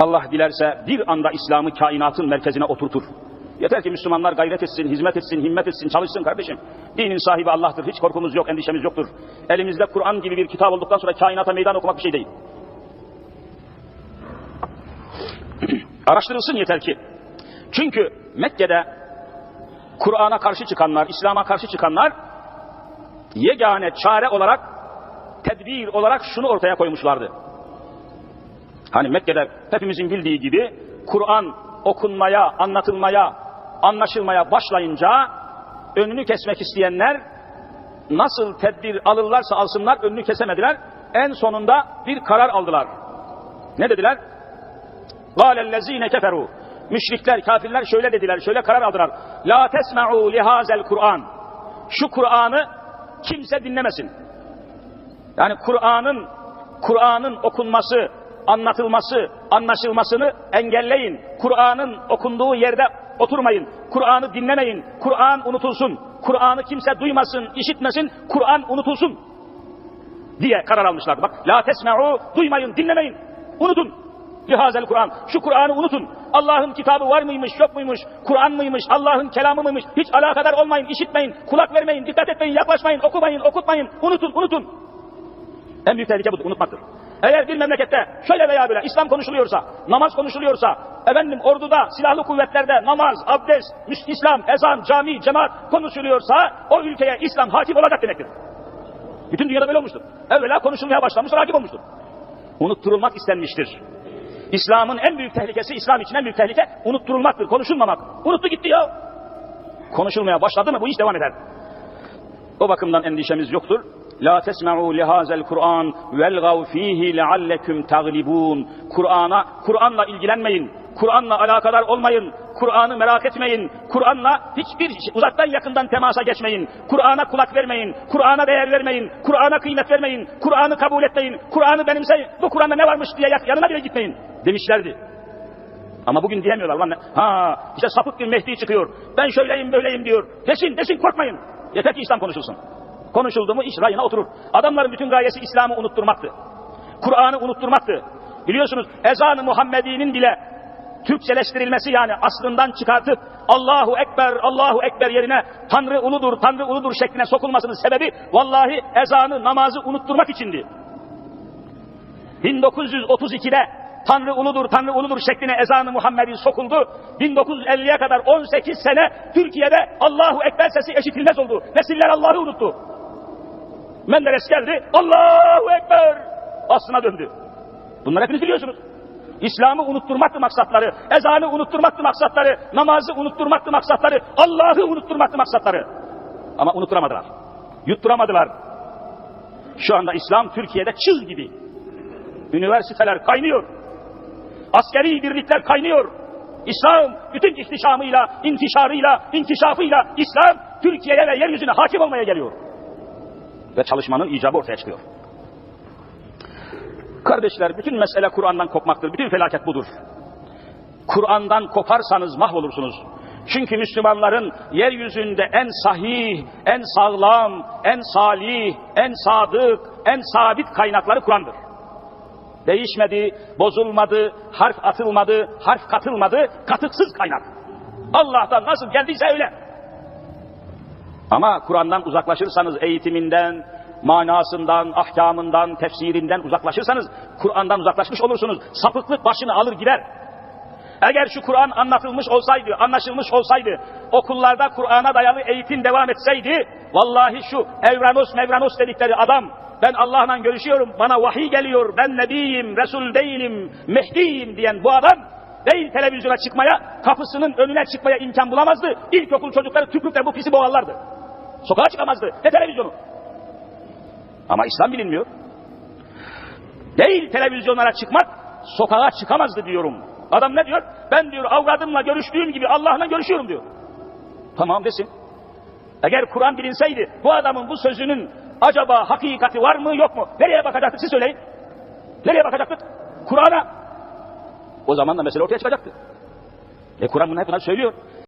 Allah dilerse bir anda İslam'ı kainatın merkezine oturtur. Yeter ki Müslümanlar gayret etsin, hizmet etsin, himmet etsin, çalışsın kardeşim. Dinin sahibi Allah'tır. Hiç korkumuz yok, endişemiz yoktur. Elimizde Kur'an gibi bir kitap olduktan sonra kainata meydan okumak bir şey değil. Araştırılsın yeter ki. Çünkü Mekke'de Kur'an'a karşı çıkanlar, İslam'a karşı çıkanlar yegane çare olarak, tedbir olarak şunu ortaya koymuşlardı. Hani Mekke'de hepimizin bildiği gibi Kur'an okunmaya, anlatılmaya, anlaşılmaya başlayınca önünü kesmek isteyenler nasıl tedbir alırlarsa alsınlar önünü kesemediler. En sonunda bir karar aldılar. Ne dediler? قَالَ الَّذ۪ينَ كَفَرُوا Müşrikler, kafirler şöyle dediler, şöyle karar aldılar. La tesma'u lihazel Kur'an. Şu Kur'an'ı kimse dinlemesin. Yani Kur'an'ın Kur'an'ın okunması, anlatılması, anlaşılmasını engelleyin. Kur'an'ın okunduğu yerde oturmayın. Kur'an'ı dinlemeyin. Kur'an unutulsun. Kur'an'ı kimse duymasın, işitmesin. Kur'an unutulsun diye karar almışlardı. Bak, la tesma'u, duymayın, dinlemeyin. Unutun. Lihazel Kur'an. Şu Kur'an'ı unutun. Allah'ın kitabı var mıymış, yok muymuş? Kur'an mıymış, Allah'ın kelamı mıymış? Hiç alakadar olmayın, işitmeyin, kulak vermeyin, dikkat etmeyin, yaklaşmayın, okumayın, okutmayın. Unutun, unutun. En büyük tehlike budur, unutmaktır. Eğer bir memlekette şöyle veya böyle İslam konuşuluyorsa, namaz konuşuluyorsa, efendim orduda, silahlı kuvvetlerde namaz, abdest, İslam, ezan, cami, cemaat konuşuluyorsa o ülkeye İslam hakim olacak demektir. Bütün dünyada böyle olmuştur. Evvela konuşulmaya başlamış, hakim olmuştur. Unutturulmak istenmiştir. İslam'ın en büyük tehlikesi, İslam için en büyük tehlike unutturulmaktır, konuşulmamak. Unuttu gitti ya. Konuşulmaya başladı mı bu iş devam eder. O bakımdan endişemiz yoktur. La tesma'u lihazel Kur'an velgav fihi leallekum taglibun. Kur'an'a, Kur'an'la ilgilenmeyin. Kur'an'la alakadar olmayın. Kur'an'ı merak etmeyin. Kur'an'la hiçbir uzaktan yakından temasa geçmeyin. Kur'an'a kulak vermeyin. Kur'an'a değer vermeyin. Kur'an'a kıymet vermeyin. Kur'an'ı kabul etmeyin. Kur'an'ı benimseyin. Bu Kur'an'da ne varmış diye yanına bile gitmeyin demişlerdi. Ama bugün diyemiyorlar lan. Ha işte sapık bir Mehdi çıkıyor. Ben şöyleyim böyleyim diyor. Desin desin korkmayın. Yeter ki İslam konuşulsun. Konuşuldu mu iş rayına oturur. Adamların bütün gayesi İslam'ı unutturmaktı. Kur'an'ı unutturmaktı. Biliyorsunuz ezan-ı Muhammedi'nin bile Türkçeleştirilmesi yani aslından çıkartıp Allahu Ekber, Allahu Ekber yerine Tanrı uludur, Tanrı uludur şekline sokulmasının sebebi vallahi ezanı, namazı unutturmak içindi. 1932'de Tanrı uludur, Tanrı uludur şekline ezanı Muhammed'in sokuldu. 1950'ye kadar 18 sene Türkiye'de Allahu Ekber sesi eşitilmez oldu. Nesiller Allah'ı unuttu. Menderes geldi, Allahu Ekber aslına döndü. Bunları hepiniz biliyorsunuz. İslam'ı unutturmaktı maksatları, ezanı unutturmaktı maksatları, namazı unutturmaktı maksatları, Allah'ı unutturmaktı maksatları. Ama unutturamadılar. Yutturamadılar. Şu anda İslam Türkiye'de çığ gibi. Üniversiteler kaynıyor. Askeri birlikler kaynıyor. İslam bütün ihtişamıyla, intişarıyla, inkişafıyla İslam Türkiye'ye ve yeryüzüne hakim olmaya geliyor. Ve çalışmanın icabı ortaya çıkıyor. Kardeşler bütün mesele Kur'an'dan kopmaktır. Bütün felaket budur. Kur'an'dan koparsanız mahvolursunuz. Çünkü Müslümanların yeryüzünde en sahih, en sağlam, en salih, en sadık, en sabit kaynakları Kur'an'dır. Değişmedi, bozulmadı, harf atılmadı, harf katılmadı, katıksız kaynak. Allah'tan nasıl geldiyse öyle. Ama Kur'an'dan uzaklaşırsanız eğitiminden, manasından, ahkamından, tefsirinden uzaklaşırsanız Kur'an'dan uzaklaşmış olursunuz. Sapıklık başını alır gider. Eğer şu Kur'an anlatılmış olsaydı, anlaşılmış olsaydı, okullarda Kur'an'a dayalı eğitim devam etseydi, vallahi şu Evranos Mevranos dedikleri adam, ben Allah'la görüşüyorum, bana vahiy geliyor, ben Nebiyim, Resul değilim, Mehdi'yim diyen bu adam, değil televizyona çıkmaya, kapısının önüne çıkmaya imkan bulamazdı. İlkokul çocukları tükrükle bu pisi boğarlardı. Sokağa çıkamazdı. Ne televizyonu? Ama İslam bilinmiyor. Değil televizyonlara çıkmak, sokağa çıkamazdı diyorum. Adam ne diyor? Ben diyor avradımla görüştüğüm gibi Allah'la görüşüyorum diyor. Tamam desin. Eğer Kur'an bilinseydi bu adamın bu sözünün acaba hakikati var mı yok mu? Nereye bakacaktık siz söyleyin. Nereye bakacaktık? Kur'an'a. O zaman da mesele ortaya çıkacaktı. E Kur'an bunu hep söylüyor.